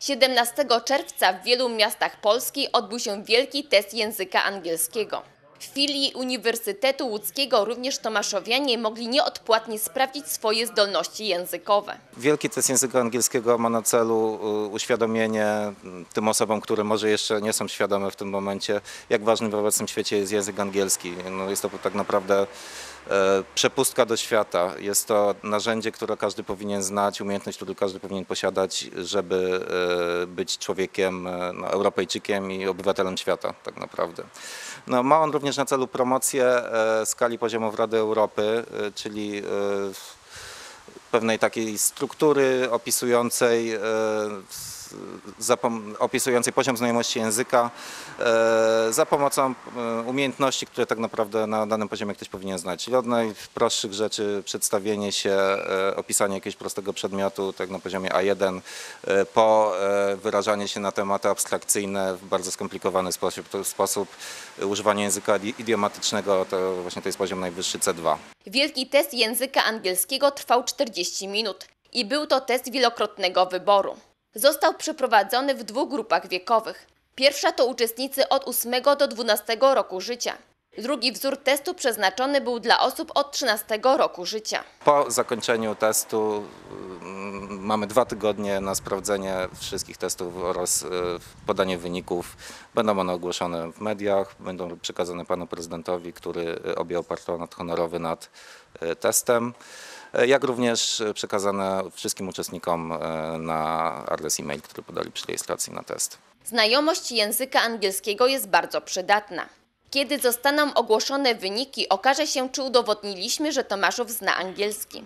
17 czerwca w wielu miastach Polski odbył się wielki test języka angielskiego. W filii Uniwersytetu Łódzkiego również Tomaszowianie mogli nieodpłatnie sprawdzić swoje zdolności językowe. Wielki test języka angielskiego ma na celu y, uświadomienie mm, tym osobom, które może jeszcze nie są świadome w tym momencie, jak ważny w obecnym świecie jest język angielski. No jest to tak naprawdę przepustka do świata. Jest to narzędzie, które każdy powinien znać, umiejętność, którą każdy powinien posiadać, żeby e, być człowiekiem, e, no, Europejczykiem i obywatelem świata tak naprawdę. No, ma on również na celu promocję e, skali poziomów Rady Europy, e, czyli e, pewnej takiej struktury opisującej, e, opisującej poziom znajomości języka e, za pomocą e, umiejętności, które tak naprawdę na danym poziomie ktoś powinien znać. Od najprostszych rzeczy przedstawienie się, e, opisanie jakiegoś prostego przedmiotu tak na poziomie A1, e, po wyrażanie się na tematy abstrakcyjne w bardzo skomplikowany sposób, sposób używanie języka idi- idiomatycznego, to właśnie to jest poziom najwyższy C2. Wielki test języka angielskiego trwał 40 minut i był to test wielokrotnego wyboru. Został przeprowadzony w dwóch grupach wiekowych. Pierwsza to uczestnicy od 8 do 12 roku życia. Drugi wzór testu przeznaczony był dla osób od 13 roku życia. Po zakończeniu testu mm, mamy dwa tygodnie na sprawdzenie wszystkich testów oraz e, podanie wyników. Będą one ogłoszone w mediach, będą przekazane panu prezydentowi, który e, objął patronat honorowy nad e, testem, jak również e, przekazane wszystkim uczestnikom e, na adres e-mail, który podali przy rejestracji na test. Znajomość języka angielskiego jest bardzo przydatna. Kiedy zostaną ogłoszone wyniki, okaże się, czy udowodniliśmy, że Tomaszów zna angielski.